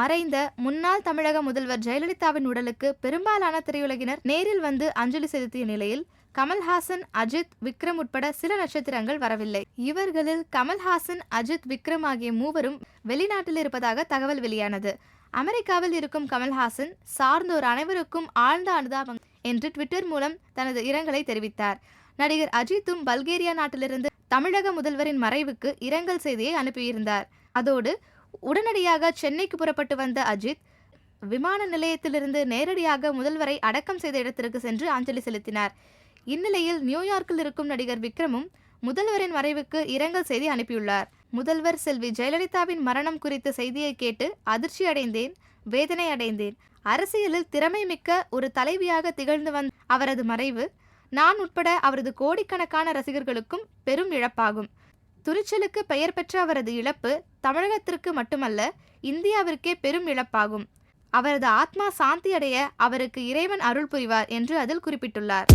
மறைந்த முன்னாள் தமிழக முதல்வர் ஜெயலலிதாவின் உடலுக்கு பெரும்பாலான திரையுலகினர் நேரில் வந்து அஞ்சலி செலுத்திய நிலையில் கமல்ஹாசன் அஜித் விக்ரம் உட்பட சில நட்சத்திரங்கள் வரவில்லை. இவர்களில் கமல்ஹாசன் அஜித் விக்ரம் ஆகிய மூவரும் வெளிநாட்டில் இருப்பதாக தகவல் வெளியானது. அமெரிக்காவில் இருக்கும் கமல்ஹாசன் சார்ந்தோர் அனைவருக்கும் ஆழ்ந்த அனுதாபம் என்று ட்விட்டர் மூலம் தனது இரங்கலை தெரிவித்தார். நடிகர் அஜித்தும் பல்கேரியா நாட்டிலிருந்து தமிழக முதல்வரின் மறைவுக்கு இரங்கல் செய்தியை அனுப்பியிருந்தார். அதோடு உடனடியாக சென்னைக்கு புறப்பட்டு வந்த அஜித் விமான நிலையத்திலிருந்து நேரடியாக முதல்வரை அடக்கம் செய்த இடத்திற்கு சென்று அஞ்சலி செலுத்தினார். இந்நிலையில் நியூயார்க்கில் இருக்கும் நடிகர் விக்ரமும் முதல்வரின் மறைவுக்கு இரங்கல் செய்தி அனுப்பியுள்ளார். முதல்வர் செல்வி ஜெயலலிதாவின் மரணம் குறித்த செய்தியை கேட்டு அதிர்ச்சி அடைந்தேன் வேதனை அடைந்தேன். அரசியலில் திறமை மிக்க ஒரு தலைவியாக திகழ்ந்து வந்த அவரது மறைவு நான் உட்பட அவரது கோடிக்கணக்கான ரசிகர்களுக்கும் பெரும் இழப்பாகும். துணிச்சலுக்கு பெயர் பெற்ற அவரது இழப்பு தமிழகத்திற்கு மட்டுமல்ல இந்தியாவிற்கே பெரும் இழப்பாகும். அவரது ஆத்மா சாந்தி அடைய அவருக்கு இறைவன் அருள் புரிவார் என்று அதில் குறிப்பிட்டுள்ளார்.